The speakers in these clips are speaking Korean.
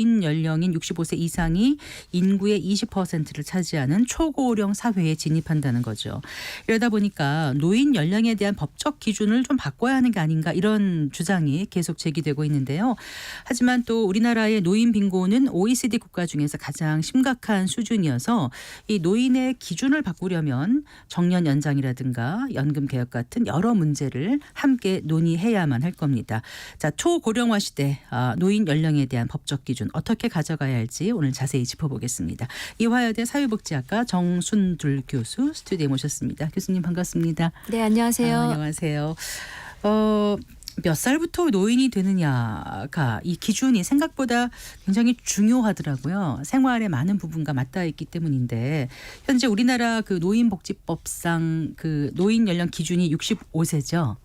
in 연령인 65세 이상이 인구의 20%를 차지하는 초고령 사회에 진입한다는 거죠. 이러다 보니까 노인 연령에 대한 법적 기준을 좀 바꿔야 하는 게 아닌가 이런 주장이 계속 제기되고 있는데요. 하지만 또 우리나라의 노인 빈곤은 OECD 국가 중에서 가장 심각한 수준이어서 이 노인의 기준을 바꾸려면 정년 연장이라든가 연금 개혁 같은 여러 문제를 함께 논의해야만 할 겁니다. 자, 초고령화 시대 아, 노인 연령에 대한 법적 기준 어떻게 가져가야 할지 오늘 자세히 짚어보겠습니다. 이화여대 사회복지학과 정순둘 교수 스튜디오에 모셨습니다. 교수님 반갑습니다. 네, 안녕하세요. 아, 안녕하세요. 어, 몇 살부터 노인이 되느냐가 이 기준이 생각보다 굉장히 중요하더라고요. 생활의 많은 부분과 맞닿아 있기 때문인데 현재 우리나라 그 노인복지법상 그 노인 연령 기준이 65세죠.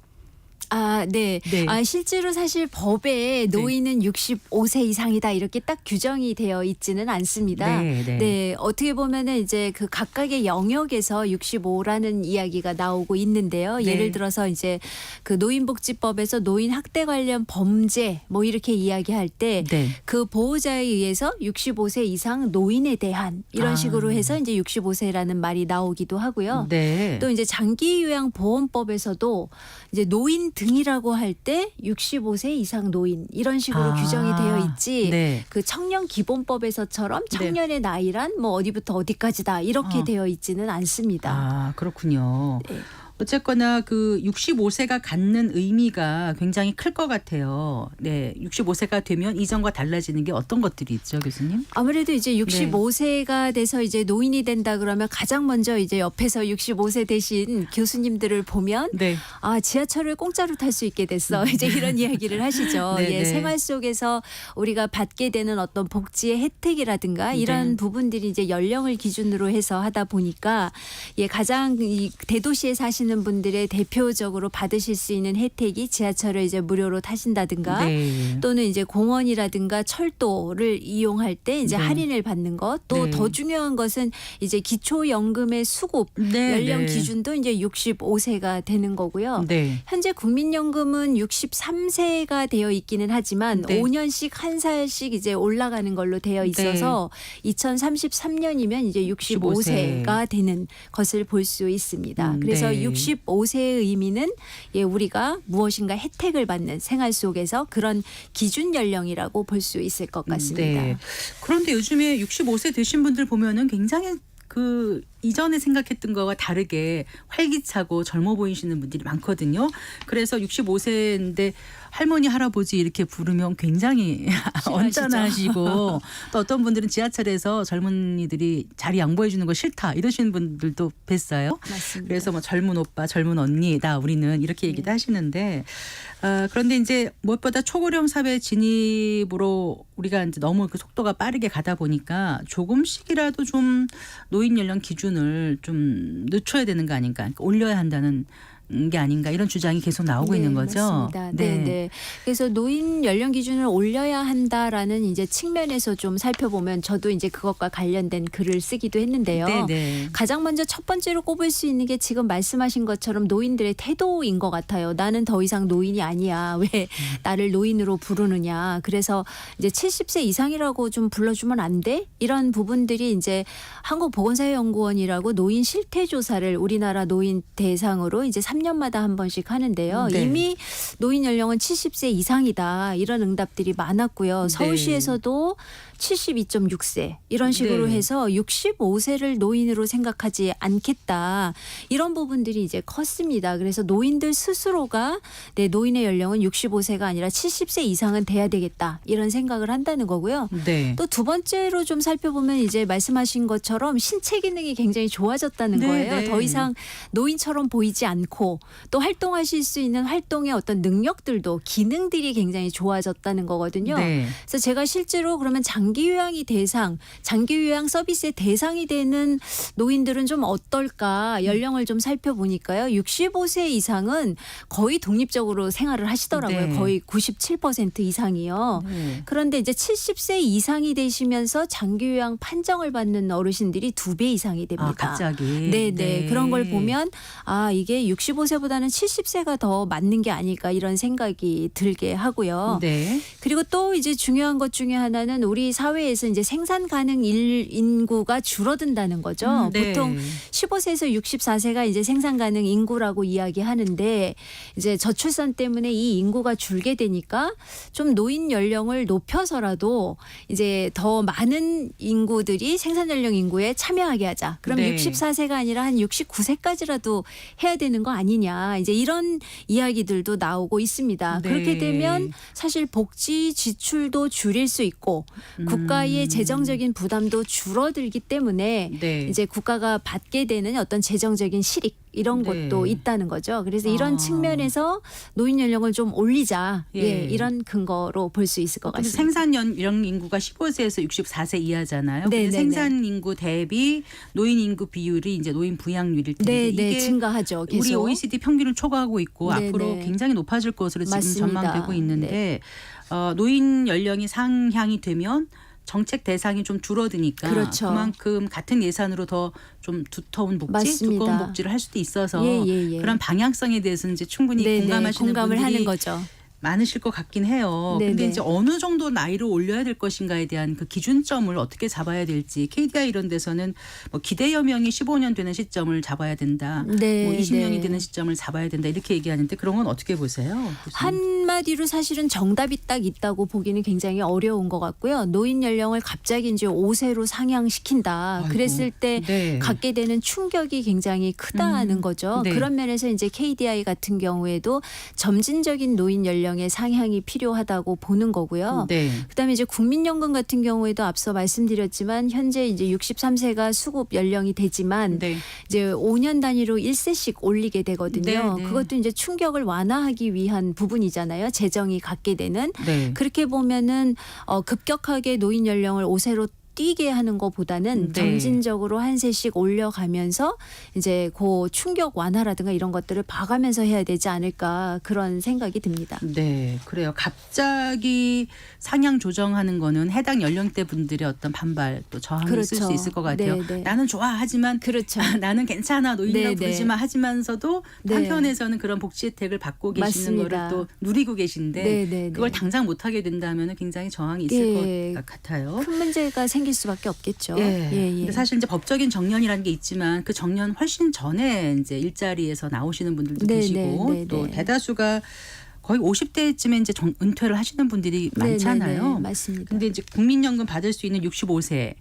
아, 네. 네. 아, 실제로 사실 법에 노인은 65세 이상이다 이렇게 딱 규정이 되어 있지는 않습니다. 네, 네. 어떻게 보면은 이제 그 각각의 영역에서 65라는 이야기가 나오고 있는데요. 네. 예를 들어서 이제 그 노인복지법에서 노인 학대 관련 범죄 뭐 이렇게 이야기할 때 네. 그 보호자에 의해서 65세 이상 노인에 대한 이런 아. 식으로 해서 이제 65세라는 말이 나오기도 하고요. 네. 또 이제 장기 요양 보험법에서도 이제 노인 등이라고 할 때 65세 이상 노인 이런 식으로 아, 규정이 되어 있지. 네. 그 청년 기본법에서처럼 청년의 나이란 뭐 어디부터 어디까지다 이렇게 어. 되어 있지는 않습니다. 아, 그렇군요. 네. 어쨌거나 그 65세가 갖는 의미가 굉장히 클 것 같아요. 네. 65세가 되면 이전과 달라지는 게 어떤 것들이 있죠, 교수님? 아무래도 이제 네. 65세가 돼서 이제 노인이 된다 그러면 가장 먼저 이제 옆에서 65세 되신 교수님들을 보면 네. 아 지하철을 공짜로 탈 수 있게 됐어 이제 이런 이야기를 하시죠. 네, 예, 네. 생활 속에서 우리가 받게 되는 어떤 복지의 혜택이라든가 이런 네. 부분들이 이제 연령을 기준으로 해서 하다 보니까 예 가장 이 대도시에 사 시는 분들의 대표적으로 받으실 수 있는 혜택이 지하철을 이제 무료로 타신다든가 네. 또는 이제 공원이라든가 철도를 이용할 때 이제 네. 할인을 받는 것또 네. 더 중요한 것은 이제 기초연금의 수급 네, 연령 네. 기준도 이제 65세가 되는 거고요. 네. 현재 국민연금은 63세가 되어 있기는 하지만 네. 5년씩 한 살씩 이제 올라가는 걸로 되어 있어서 2033년이면 이제 65세가 되는 것을 볼 수 있습니다. 음, 그래서 네. 65세의 의미는 예 우리가 무엇인가 혜택을 받는 생활 속에서 그런 기준 연령이라고 볼 수 있을 것 같습니다. 네. 그런데 요즘에 65세 되신 분들 보면은 굉장히 그 이전에 생각했던 거와 다르게 활기차고 젊어 보이시는 분들이 많거든요. 그래서 65세인데 할머니 할아버지 이렇게 부르면 굉장히 언짢아하시고 또 어떤 분들은 지하철에서 젊은이들이 자리 양보해 주는 거 싫다 이러시는 분들도 뵀어요. 맞습니다. 그래서 뭐 젊은 오빠, 젊은 언니다 우리는 이렇게 얘기도 하시는데 아, 그런데 이제 무엇보다 초고령 사회 진입으로 우리가 이제 너무 그 속도가 빠르게 가다 보니까 조금씩이라도 좀 노인 연령 기준을 좀 늦춰야 되는 거 아닌가, 그러니까 올려야 한다는 게 아닌가 이런 주장이 계속 나오고 네, 있는 거죠. 맞습니다. 네. 네, 그래서 노인 연령 기준을 올려야 한다라는 이제 측면에서 좀 살펴보면 저도 이제 그것과 관련된 글을 쓰기도 했는데요. 네, 네. 가장 먼저 첫 번째로 꼽을 수 있는 게 지금 말씀하신 것처럼 노인들의 태도인 것 같아요. 나는 더 이상 노인이 아니야. 왜 나를 노인으로 부르느냐. 그래서 이제 70세 이상이라고 좀 불러주면 안 돼? 이런 부분들이 이제 한국보건사회연구원이라고 노인 실태 조사를 우리나라 노인 대상으로 이제 3년마다 한 번씩 하는데요. 네. 이미 노인 연령은 70세 이상이다. 이런 응답들이 많았고요. 네. 서울시에서도 72.6세 이런 식으로 네. 해서 65세를 노인으로 생각하지 않겠다. 이런 부분들이 이제 컸습니다. 그래서 노인들 스스로가 내 노인의 연령은 65세가 아니라 70세 이상은 돼야 되겠다. 이런 생각을 한다는 거고요. 네. 또 두 번째로 좀 살펴보면 이제 말씀하신 것처럼 신체 기능이 굉장히 좋아졌다는 네, 거예요. 네. 더 이상 노인처럼 보이지 않고 또 활동하실 수 있는 활동의 어떤 능력들도 기능들이 굉장히 좋아졌다는 거거든요. 네. 그래서 제가 실제로 그러면 장기 요양이 대상, 장기 요양 서비스의 대상이 되는 노인들은 좀 어떨까 연령을 좀 살펴보니까요. 65세 이상은 거의 독립적으로 생활을 하시더라고요. 네. 거의 97% 이상이요. 네. 그런데 이제 70세 이상이 되시면서 장기 요양 판정을 받는 어르신들이 두 배 이상이 됩니다. 아, 갑자기. 네, 네. 그런 걸 보면 아, 이게 65세보다는 70세가 더 맞는 게 아닐까 이런 생각이 들게 하고요. 네. 그리고 또 이제 중요한 것 중에 하나는 우리 사회에서 이제 생산 가능 일 인구가 줄어든다는 거죠. 음, 네. 보통 15세에서 64세가 이제 생산 가능 인구라고 이야기하는데 이제 저출산 때문에 이 인구가 줄게 되니까 좀 노인 연령을 높여서라도 이제 더 많은 인구들이 생산 연령 인구에 참여하게 하자. 그럼 네. 64세가 아니라 한 69세까지라도 해야 되는 거 아니냐. 이제 이런 이야기들도 나오고 있습니다. 네. 그렇게 되면 사실 복지 지출도 줄일 수 있고 국가의 음. 재정적인 부담도 줄어들기 때문에 네. 이제 국가가 받게 되는 어떤 재정적인 실익 이런 네. 것도 있다는 거죠. 그래서 이런 아. 측면에서 노인 연령을 좀 올리자. 예, 예. 이런 근거로 볼 수 있을 것 같습니다. 생산 연령 인구가 15세에서 64세 이하잖아요. 네, 근데 네, 생산 인구 대비 노인 인구 비율이 이제 노인 부양률일 텐데 네, 네, 이게 증가하죠. 계속. 우리 OECD 평균을 초과하고 있고 네, 앞으로 네. 굉장히 높아질 것으로 지금 맞습니다. 네. 전망되고 있는데 어, 노인 연령이 상향이 되면 정책 대상이 좀 줄어드니까 그렇죠. 만큼 같은 예산으로 더 좀 두터운 복지, 맞습니다. 두꺼운 복지를 할 수도 있어서 예, 예, 예. 그런 방향성에 대해서는 이제 충분히 네, 네, 공감하시는 공감을 분들이 하는 거죠. 많으실 것 같긴 해요. 네, 근데 네. 이제 어느 정도 나이를 올려야 될 것인가에 대한 그 기준점을 어떻게 잡아야 될지 KDI 이런 데서는 뭐 기대 여명이 15년 되는 시점을 잡아야 된다. 네, 뭐 20년이 네. 되는 시점을 잡아야 된다. 이렇게 얘기하는데 그런 건 어떻게 보세요? 한마디로 사실은 정답이 딱 있다고 보기는 굉장히 어려운 것 같고요. 노인 연령을 갑자기 이제 5세로 상향시킨다. 아이고. 그랬을 때 네. 갖게 되는 충격이 굉장히 크다는 음, 거죠. 네. 그런 면에서 이제 KDI 같은 경우에도 점진적인 노인 연령 의 상향이 필요하다고 보는 거고요. 네. 그다음에 이제 국민연금 같은 경우에도 앞서 말씀드렸지만 현재 이제 63세가 수급 연령이 되지만 네. 이제 5년 단위로 1세씩 올리게 되거든요. 네, 네. 그것도 이제 충격을 완화하기 위한 부분이잖아요. 재정이 갖게 되는 네. 그렇게 보면은 어 급격하게 노인 연령을 5세로 뛰게 하는 것보다는 네. 점진적으로 한 세씩 올려가면서 이제 그 충격 완화라든가 이런 것들을 봐가면서 해야 되지 않을까 그런 생각이 듭니다. 네, 그래요. 갑자기 상향 조정하는 거는 해당 연령대 분들의 어떤 반발 또 저항이 있을 그렇죠. 수 있을 것 같아요. 네, 네. 나는 좋아 하지만 그렇죠. 나는 괜찮아 노인이라고 네, 네. 부르지만 하지만서도 네. 한편에서는 그런 복지 혜택을 받고 계시는 맞습니다. 거를 또 누리고 계신데 네, 네, 그걸 네. 당장 못 하게 된다면 굉장히 저항이 있을 예. 것 같아요. 큰 문제가 생길 수밖에 없겠죠. 예. 예, 예. 사실 이제 법적인 정년이라는 게 있지만 그 정년 훨씬 전에 이제 일자리에서 나오시는 분들도 네, 계시고 네, 네, 또 네. 대다수가 거의 50대쯤에 이제 정- 은퇴를 하시는 분들이 네, 많잖아요. 네, 네, 맞습니다. 근데 이제 국민연금 받을 수 있는 65세를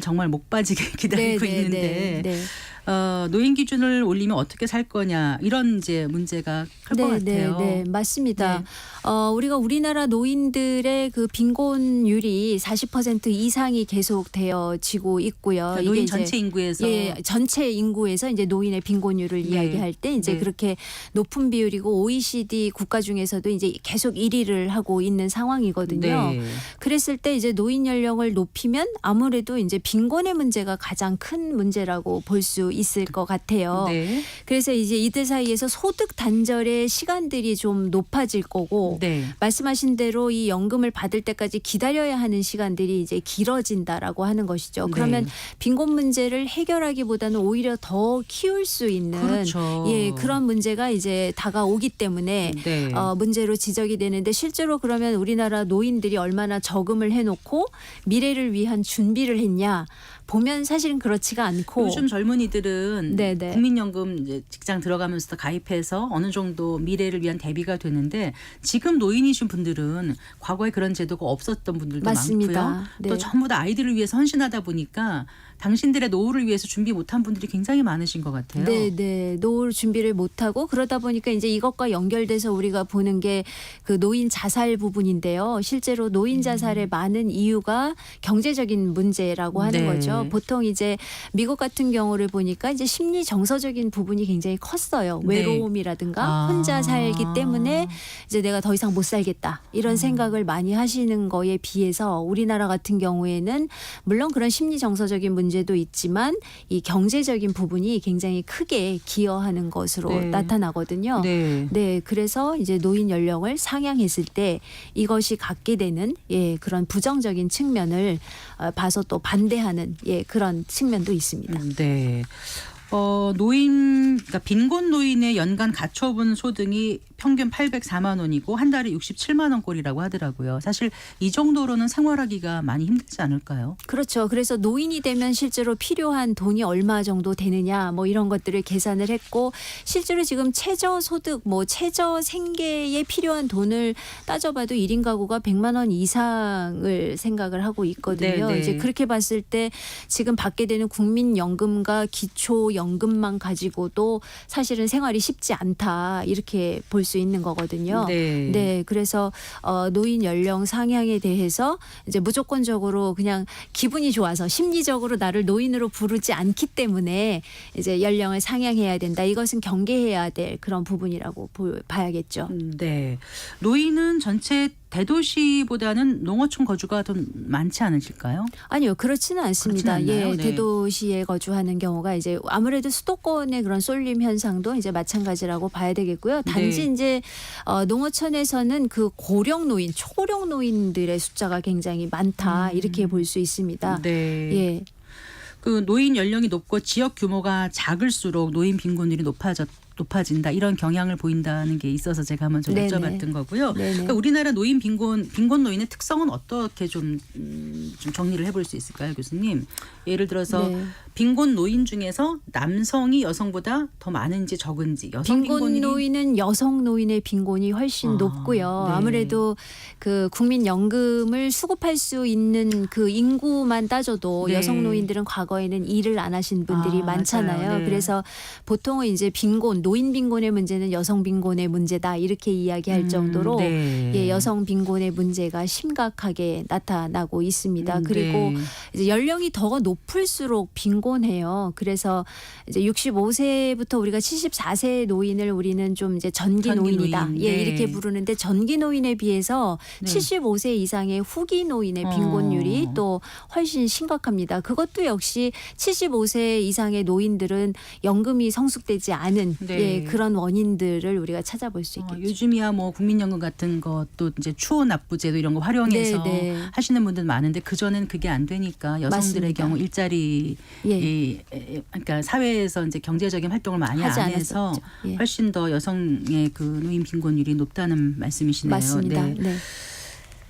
정말 목 빠지게 기다리고 네, 네, 있는데 네, 네. 어, 노인 기준을 올리면 어떻게 살 거냐 이런 이제 문제가 클 것 같아요. 네, 네, 맞습니다. 네. 어, 우리가 우리나라 노인들의 그 빈곤율이 40% 이상이 계속 되어지고 있고요. 그러니까 노인 전체 인구에서 예, 전체 인구에서 이제 노인의 빈곤율을 네. 이야기할 때 이제 네. 그렇게 높은 비율이고 OECD 국가 중에서도 이제 계속 1위를 하고 있는 상황이거든요. 네. 그랬을 때 이제 노인 연령을 높이면 아무래도 이제 빈곤의 문제가 가장 큰 문제라고 볼수 있을 것 같아요. 네. 그래서 이제 이들 사이에서 소득 단절의 시간들이 좀 높아질 거고 네. 말씀하신 대로 이 연금을 받을 때까지 기다려야 하는 시간들이 이제 길어진다라고 하는 것이죠. 네. 그러면 빈곤 문제를 해결하기보다는 오히려 더 키울 수 있는 그렇죠. 예 그런 문제가 이제 다가오기 때문에 네. 어, 문제로 지적이 되는데 실제로 그러면 우리나라 노인들이 얼마나 저금을 해놓고 미래를 위한 준비를 했냐 보면 사실은 그렇지가 않고 요즘 젊은이들은 네네. 국민연금 이제 직장 들어가면서 가입해서 어느 정도 미래를 위한 대비가 되는데 지금 노인이신 분들은 과거에 그런 제도가 없었던 분들도 맞습니다. 많고요. 또 네. 전부 다 아이들을 위해서 헌신하다 보니까 당신들의 노후를 위해서 준비 못한 분들이 굉장히 많으신 것 같아요. 네, 네. 노후 준비를 못 하고 그러다 보니까 이제 이것과 연결돼서 우리가 보는 게 그 노인 자살 부분인데요. 실제로 노인 자살의 음. 많은 이유가 경제적인 문제라고 하는 네. 거죠. 보통 이제 미국 같은 경우를 보니까 이제 심리 정서적인 부분이 굉장히 컸어요. 네. 외로움이라든가 아. 혼자 살기 때문에 이제 내가 더 이상 못 살겠다 이런 음. 생각을 많이 하시는 거에 비해서 우리나라 같은 경우에는 물론 그런 심리 정서적인 문제 도 있지만 이 경제적인 부분이 굉장히 크게 기여하는 것으로 네. 나타나거든요. 네. 네, 그래서 이제 노인 연령을 상향했을 때 이것이 갖게 되는 예 그런 부정적인 측면을 어, 봐서 또 반대하는 예 그런 측면도 있습니다. 음, 네. 어, 노인, 그러니까 빈곤 노인의 연간 가처분 소득이 평균 804만 원이고 한 달에 67만 원꼴이라고 하더라고요. 사실 이 정도로는 생활하기가 많이 힘들지 않을까요? 그렇죠. 그래서 노인이 되면 실제로 필요한 돈이 얼마 정도 되느냐 뭐 이런 것들을 계산을 했고 실제로 지금 최저 소득 뭐 최저 생계에 필요한 돈을 따져봐도 1인 가구가 100만 원 이상을 생각을 하고 있거든요. 네, 네. 이제 그렇게 봤을 때 지금 받게 되는 국민연금과 기초연금만 가지고도 사실은 생활이 쉽지 않다 이렇게 볼수 있는 거거든요. 네. 네, 그래서 어, 노인 연령 상향에 대해서 이제 무조건적으로 그냥 기분이 좋아서 심리적으로 나를 노인으로 부르지 않기 때문에 이제 연령을 상향해야 된다. 이것은 경계해야 될 그런 부분이라고 보, 봐야겠죠. 음, 네. 노인은 전체 대도시보다는 농어촌 거주가 좀 많지 않으실까요? 아니요, 그렇지는 않습니다. 그렇진 않나요? 예, 네. 대도시에 거주하는 경우가 이제 아무래도 수도권의 그런 쏠림 현상도 이제 마찬가지라고 봐야 되겠고요. 단지 네. 이제 어, 농어촌에서는 그 고령 노인, 초고령 노인들의 숫자가 굉장히 많다 음. 이렇게 볼 수 있습니다. 네. 예. 그 노인 연령이 높고 지역 규모가 작을수록 노인 빈곤율이 높아졌 높아진다 이런 경향을 보인다는 게 있어서 제가 한번 좀 네네. 여쭤봤던 거고요. 그러니까 우리나라 노인 빈곤 빈곤 노인의 특성은 어떻게 좀, 음, 좀 정리를 해볼 수 있을까요, 교수님? 예를 들어서 네. 빈곤 노인 중에서 남성이 여성보다 더 많은지 적은지 여성 빈곤 빈곤율이 노인은 여성 노인의 빈곤이 훨씬 아, 높고요. 네. 아무래도 그 국민연금을 수급할 수 있는 그 인구만 따져도 네. 여성 노인들은 과거에는 일을 안 하신 분들이 아, 많잖아요. 네. 그래서 보통은 이제 빈곤, 노인 빈곤의 문제는 여성 빈곤의 문제다 이렇게 이야기할 음, 정도로 네. 예, 여성 빈곤의 문제가 심각하게 나타나고 있습니다. 음, 그리고 네. 이제 연령이 더 높을수록 빈곤해요. 그래서 이제 65세부터 우리가 74세 노인을 우리는 좀 이제 전기, 전기 노인이다. 노인, 예, 네. 이렇게 부르는데 전기 노인에 비해서 네. 75세 이상의 후기 노인의 어. 빈곤율이 또 훨씬 심각합니다. 그것도 역시 75세 이상의 노인들은 연금이 성숙되지 않은 네. 예, 그런 원인들을 우리가 찾아볼 수 어, 있겠죠. 요즘이야 뭐 국민연금 같은 것도 이제 추호 납부제도 이런 거 활용해서 네, 네. 하시는 분들 많은데 그 전엔 그게 안 되니까 여성들의 맞습니다. 경우 일자리 예. 이, 에, 그러니까 사회에서 이제 경제적인 활동을 많이 안 해서. 예. 훨씬 더 여성의 그 노인 빈곤율이 높다는 말씀이시네요. 맞습니다. 네. 네.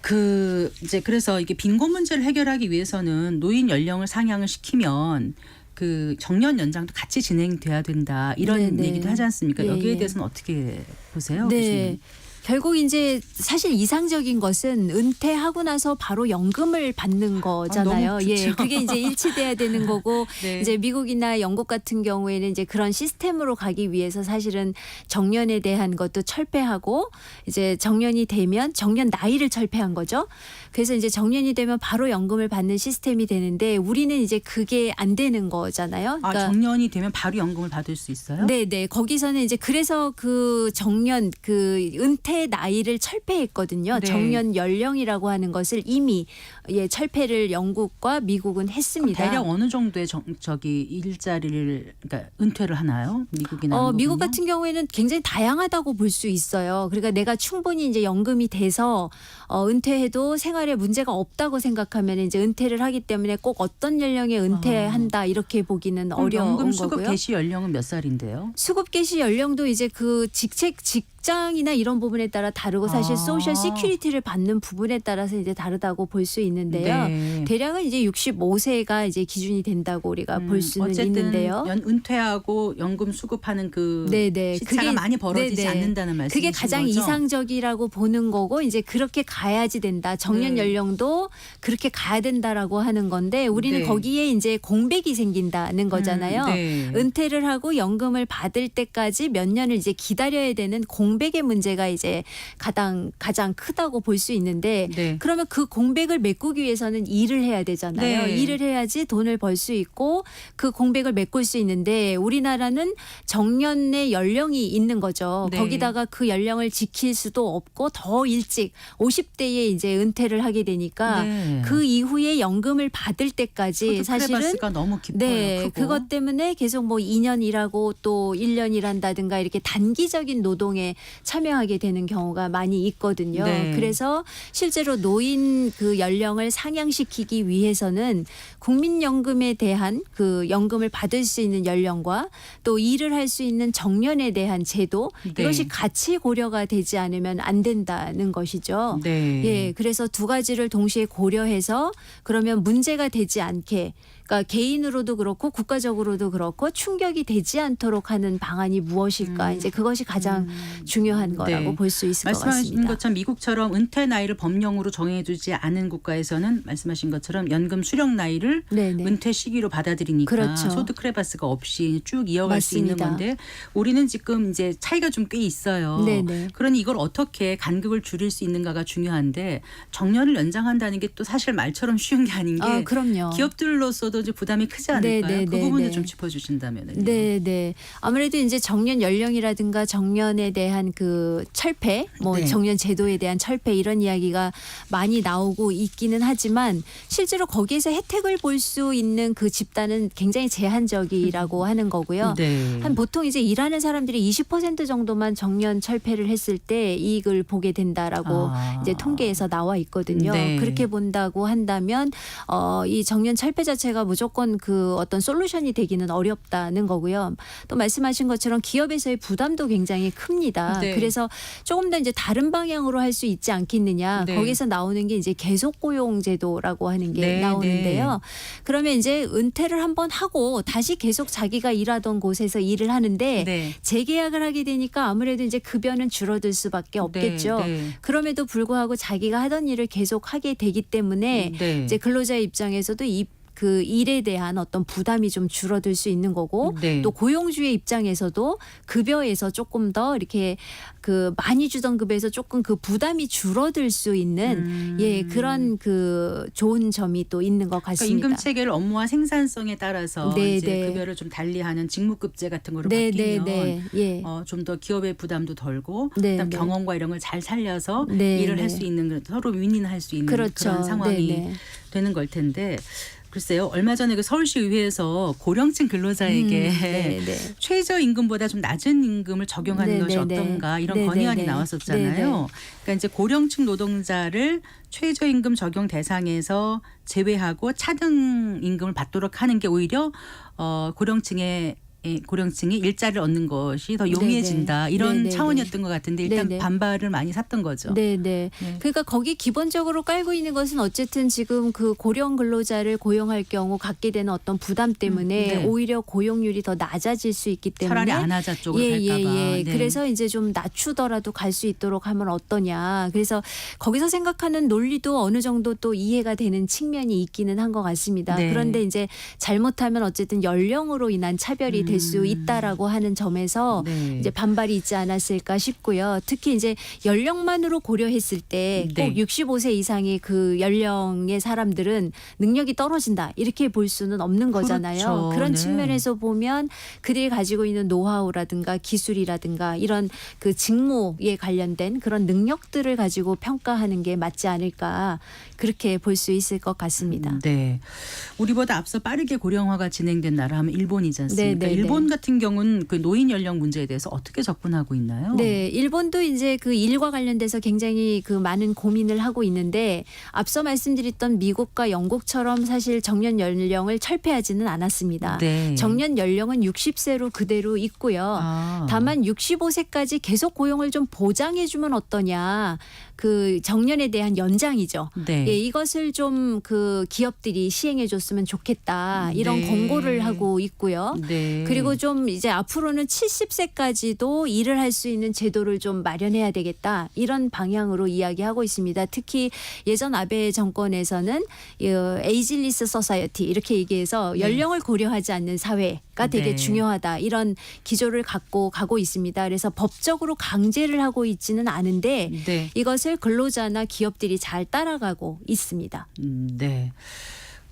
그 이제 그래서 이게 빈곤 문제를 해결하기 위해서는 노인 연령을 상향을 시키면 그 정년 연장도 같이 진행돼야 된다 이런 네, 네. 얘기도 하지 않습니까? 예, 여기에 예. 대해서는 어떻게 보세요? 네. 교수님? 결국 이제 사실 이상적인 것은 은퇴하고 나서 바로 연금을 받는 거잖아요. 너무 예. 그게 이제 일치돼야 되는 거고 네. 이제 미국이나 영국 같은 경우에는 이제 그런 시스템으로 가기 위해서 사실은 정년에 대한 것도 철폐하고 이제 정년이 되면 정년 나이를 철폐한 거죠. 그래서 이제 정년이 되면 바로 연금을 받는 시스템이 되는데 우리는 이제 그게 안 되는 거잖아요. 아, 정년이 되면 바로 연금을 받을 수 있어요? 네, 네. 거기서는 이제 그래서 그 정년 그 은퇴 나이를 철폐했거든요. 네. 정년 연령이라고 하는 것을 이미 예 철폐를 영국과 미국은 했습니다. 대략 어느 정도의 정, 저기 일자리를 그러니까 은퇴를 하나요? 미국이나 어? 미국 같은 경우에는 굉장히 다양하다고 볼 수 있어요. 그러니까 내가 충분히 이제 연금이 돼서 어, 은퇴해도 생활에 문제가 없다고 생각하면 이제 은퇴를 하기 때문에 꼭 어떤 연령에 은퇴한다 이렇게 보기는 어려운 연금 수급 거고요. 개시 연령은 몇 살인데요? 수급 개시 연령도 이제 그 직책 직 장이나 이런 부분에 따라 다르고 사실 아. 소셜 시큐리티를 받는 부분에 따라서 이제 다르다고 볼 수 있는데요. 네. 대략은 이제 65세가 이제 기준이 된다고 우리가 볼 수는 음, 어쨌든 있는데요. 연, 은퇴하고 연금 수급하는 그 네네. 시차가 많이 벌어지지 네네. 않는다는 말씀이신 그게 가장 거죠? 이상적이라고 보는 거고 이제 그렇게 가야지 된다. 정년 네. 연령도 그렇게 가야 된다라고 하는 건데 우리는 네. 거기에 이제 공백이 생긴다는 거잖아요. 음, 네. 은퇴를 하고 연금을 받을 때까지 몇 년을 이제 기다려야 되는 공백 의 문제가 이제 가장 가장 크다고 볼 수 있는데 네. 그러면 그 공백을 메꾸기 위해서는 일을 해야 되잖아요. 네. 일을 해야지 돈을 벌 수 있고 그 공백을 메꿀 수 있는데 우리나라는 정년의 연령이 있는 거죠. 네. 거기다가 그 연령을 지킬 수도 없고 더 일찍 50대에 이제 은퇴를 하게 되니까 네. 그 이후에 연금을 받을 때까지 사실은 너무 깊어요. 네, 크고. 그것 때문에 계속 뭐 2년 일하고 또 1년 일한다든가 이렇게 단기적인 노동에 참여하게 되는 경우가 많이 있거든요. 네. 그래서 실제로 노인 그 연령을 상향시키기 위해서는 국민연금에 대한 그 연금을 받을 수 있는 연령과 또 일을 할 수 있는 정년에 대한 제도 네. 이것이 같이 고려가 되지 않으면 안 된다는 것이죠. 네. 예, 그래서 두 가지를 동시에 고려해서 그러면 문제가 되지 않게 그러니까 개인으로도 그렇고 국가적으로도 그렇고 충격이 되지 않도록 하는 방안이 무엇일까? 음. 이제 그것이 가장 중요한 거라고 네. 볼수 있을 것 말씀하신 같습니다. 것처럼 미국처럼 은퇴 나이를 법령으로 정해두지 않은 국가에서는 말씀하신 것처럼 연금 수령 나이를 네, 네. 은퇴 시기로 받아들이니까 그렇죠. 소득 크레바스가 없이 쭉 이어갈 수 있는 맞습니다. 건데 우리는 지금 이제 차이가 좀 꽤 있어요. 네, 네. 그러니 이걸 어떻게 간극을 줄일 수 있는가가 중요한데 정년을 연장한다는 게 또 사실 말처럼 쉬운 게 아닌 게 아, 그럼요. 기업들로서도 이제 부담이 크지 않을까요? 네, 네, 그 네, 부분을 네. 좀 짚어주신다면요. 네, 네. 아무래도 이제 정년 연령이라든가 정년에 대한 그 철폐, 뭐 네. 정년 제도에 대한 철폐 이런 이야기가 많이 나오고 있기는 하지만 실제로 거기에서 혜택을 볼 수 있는 그 집단은 굉장히 제한적이라고 하는 거고요. 네. 한 보통 이제 일하는 사람들이 20% 정도만 정년 철폐를 했을 때 이익을 보게 된다라고 아. 이제 통계에서 나와 있거든요. 네. 그렇게 본다고 한다면 어, 이 정년 철폐 자체가 무조건 그 어떤 솔루션이 되기는 어렵다는 거고요. 또 말씀하신 것처럼 기업에서의 부담도 굉장히 큽니다. 네. 그래서 조금 더 이제 다른 방향으로 할 수 있지 않겠느냐. 네. 거기서 나오는 게 이제 계속 고용 제도라고 하는 게 네, 나오는데요. 그러면 이제 은퇴를 한번 하고 다시 계속 자기가 일하던 곳에서 일을 하는데 네. 재계약을 하게 되니까 아무래도 이제 급여는 줄어들 수밖에 없겠죠. 네, 네. 그럼에도 불구하고 자기가 하던 일을 계속 하게 되기 때문에 네. 이제 근로자의 입장에서도 이 그 일에 대한 어떤 부담이 좀 줄어들 수 있는 거고 네. 또 고용주의 입장에서도 급여에서 조금 더 이렇게 그 많이 주던 급여에서 조금 그 부담이 줄어들 수 있는 음. 예 그런 그 좋은 점이 또 있는 것 그러니까 같습니다. 임금 체계를 업무와 생산성에 따라서 네, 이제 네. 급여를 좀 달리하는 직무급제 같은 거로 네, 네, 바뀌면 네, 예. 어, 좀 더 기업의 부담도 덜고 네, 그다음 네. 경험과 이런 걸 잘 살려서 네, 일을 네. 할수 있는 서로 윈윈할 수 있는 그렇죠. 그런 상황이 네, 네. 되는 걸 텐데 글쎄요 얼마 전에 그 서울시 의회에서 고령층 근로자에게 음, 네, 네. 최저 임금보다 좀 낮은 임금을 적용하는 네, 것이 네, 네. 어떤가 이런 네, 건의안이. 나왔었잖아요. 네, 네. 그러니까 이제 고령층 노동자를 최저 임금 적용 대상에서 제외하고 차등 임금을 받도록 하는 게 오히려 어 고령층의 예, 고령층이 일자리를 얻는 것이 더 용이해진다 네, 네. 이런 네, 네, 차원이었던 것 같은데 일단 네, 네. 반발을 많이 샀던 거죠. 네, 네. 네. 그러니까 거기 기본적으로 깔고 있는 것은 어쨌든 지금 그 고령 근로자를 고용할 경우 갖게 되는 어떤 부담 때문에 음, 네. 오히려 고용률이 더 낮아질 수 있기 때문에 차라리 안 하자 쪽으로 예, 예, 갈까봐. 예. 네. 그래서 이제 좀 낮추더라도 갈 수 있도록 하면 어떠냐. 그래서 거기서 생각하는 논리도 어느 정도 또 이해가 되는 측면이 있기는 한 것 같습니다. 네. 그런데 이제 잘못하면 어쨌든 연령으로 인한 차별이 될수 음. 있다라고 하는 점에서 네. 이제 반발이 있지 않았을까 싶고요. 특히 이제 연령만으로 고려했을 때 꼭 네. 65세 이상의 그 연령의 사람들은 능력이 떨어진다 이렇게 볼 수는 없는 거잖아요. 그렇죠. 그런 네. 측면에서 보면 그들이 가지고 있는 노하우라든가 기술이라든가 이런 그 직무에 관련된 그런 능력들을 가지고 평가하는 게 맞지 않을까 그렇게 볼 수 있을 것 같습니다. 네. 우리보다 앞서 빠르게 고령화가 진행된 나라 하면 일본이지 않습니까? 네, 네, 일본 같은 경우는 그 노인 연령 문제에 대해서 어떻게 접근하고 있나요? 네, 일본도 이제 그 일과 관련돼서 굉장히 그 많은 고민을 하고 있는데 앞서 말씀드렸던 미국과 영국처럼 사실 정년 연령을 철폐하지는 않았습니다. 네. 정년 연령은 60세로 그대로 있고요. 아. 다만 65세까지 계속 고용을 좀 보장해 주면 어떠냐. 그 정년에 대한 연장이죠. 네. 예, 이것을 좀 그 기업들이 시행해 줬으면 좋겠다. 이런 네. 권고를 하고 있고요. 네. 그리고 좀 이제 앞으로는 70세까지도 일을 할 수 있는 제도를 좀 마련해야 되겠다 이런 방향으로 이야기하고 있습니다. 특히 예전 아베 정권에서는 에이질리스 서사이어티 이렇게 얘기해서 네. 연령을 고려하지 않는 사회 가 되게 네. 중요하다 이런 기조를 갖고 가고 있습니다. 그래서 법적으로 강제를 하고 있지는 않은데 네. 이것을 근로자나 기업들이 잘 따라가고 있습니다. 음, 네.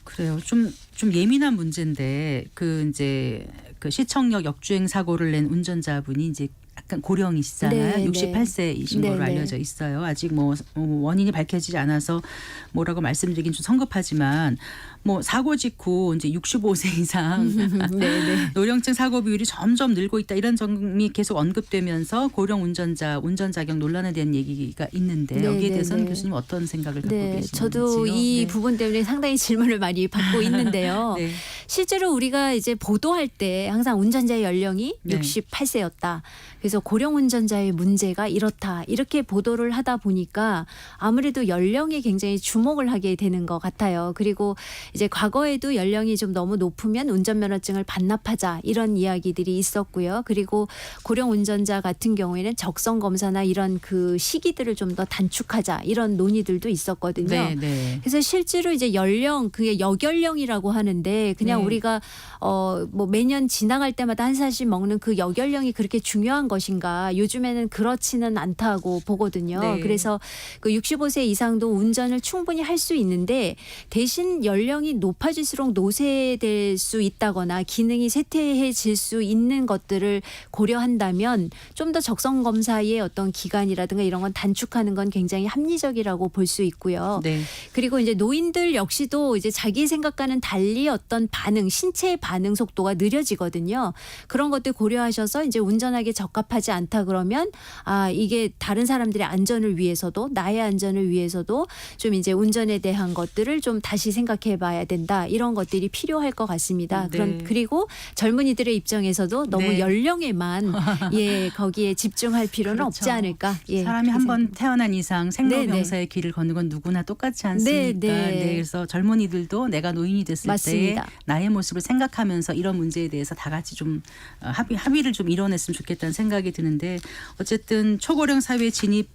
그래요. 좀, 좀 예민한 문제인데, 그, 이제, 그 시청역 역주행 사고를 낸 운전자분이 이제 약간 고령이시잖아요. 네, 68세이신 네, 걸로 네. 알려져 있어요. 아직 뭐 어, 원인이 밝혀지지 않아서 뭐라고 말씀드리긴 좀 성급하지만 뭐 사고 직후 이제 65세 이상 네네. 노령층 사고 비율이 점점 늘고 있다 이런 점이 계속 언급되면서 고령 운전자 운전 자격 논란에 대한 얘기가 있는데 네, 여기에 네, 대해서는 네. 교수님 어떤 생각을 갖고 네, 계시는지요? 저도 이 네. 부분 때문에 상당히 질문을 많이 받고 있는데요. 네. 실제로 우리가 이제 보도할 때 항상 운전자의 연령이 네. 68세였다. 그래서 고령 운전자의 문제가 이렇다. 이렇게 보도를 하다 보니까 아무래도 연령에 굉장히 주목을 하게 되는 것 같아요. 그리고 이제 과거에도 연령이 좀 너무 높으면 운전면허증을 반납하자 이런 이야기들이 있었고요. 그리고 고령 운전자 같은 경우에는 적성 검사나 이런 그 시기들을 좀 더 단축하자 이런 논의들도 있었거든요. 네, 네. 그래서 실제로 이제 연령 그게 여연령이라고 하는데 그냥 네. 우리가 어 뭐 매년 지나갈 때마다 한 살씩 먹는 그 여연령이 그렇게 중요한 것인가 요즘에는 그렇지는 않다고 보거든요. 네. 그래서 그 65세 이상도 운전을 충분히 할 수 있는데 대신 연령이 높아질수록 노쇠될 수 있다거나 기능이 쇠퇴해질 수 있는 것들을 고려한다면 좀 더 적성 검사의 어떤 기간이라든가 이런 건 단축하는 건 굉장히 합리적이라고 볼 수 있고요. 네. 그리고 이제 노인들 역시도 이제 자기 생각과는 달리 어떤 반응, 신체의 반응 속도가 느려지거든요. 그런 것들 고려하셔서 이제 운전하기 적합하지 않다 그러면 아, 이게 다른 사람들의 안전을 위해서도 나의 안전을 위해서도 좀 이제 운전에 대한 것들을 좀 다시 생각해 봐야 된다. 이런 것들이 필요할 것 같습니다. 네. 그런 그리고 젊은이들의 입장에서도 너무 네. 연령에만 예, 거기에 집중할 필요는 그렇죠. 없지 않을까? 예. 사람이 한 번 태어난 이상 생로병사의 길을 걷는 건 누구나 똑같지 않습니까? 네, 네. 그래서 젊은이들도 내가 노인이 됐을 맞습니다. 때 나의 모습을 생각하면서 이런 문제에 대해서 다 같이 좀 어, 합의 합의를 좀 이뤄냈으면 좋겠다는 생각이 드는데 어쨌든 초고령 사회 진입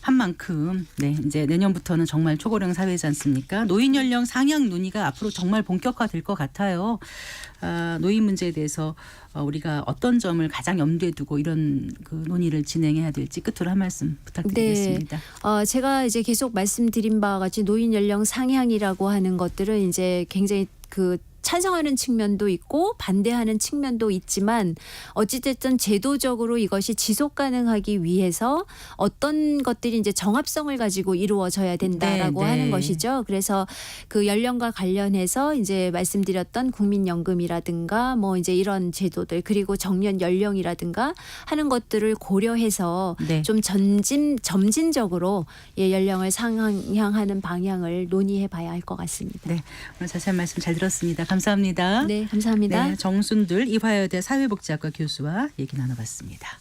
한 만큼 네 이제 내년부터는 정말 초고령 사회지 않습니까? 노인 연령 상향 논의가 앞으로 정말 본격화될 것 같아요. 아, 노인 문제에 대해서 어, 우리가 어떤 점을 가장 염두에 두고 이런 그 논의를 진행해야 될지 끝으로 한 말씀 부탁드리겠습니다. 어, 제가 이제 계속 말씀드린 바와 같이 노인 연령 상향이라고 하는 것들은 이제 굉장히 그 찬성하는 측면도 있고 반대하는 측면도 있지만 어찌됐든 제도적으로 이것이 지속 가능하기 위해서 어떤 것들이 이제 정합성을 가지고 이루어져야 된다라고 네, 네. 하는 것이죠. 그래서 그 연령과 관련해서 이제 말씀드렸던 국민연금이라든가 뭐 이제 이런 제도들 그리고 정년 연령이라든가 하는 것들을 고려해서 네. 좀 점진 점진적으로 예, 연령을 상향하는 방향을 논의해 봐야 할 것 같습니다. 네, 오늘 자세한 말씀 잘 들었습니다. 감사합니다. 네, 감사합니다. 네, 정순들 이화여대 사회복지학과 교수와 얘기 나눠봤습니다.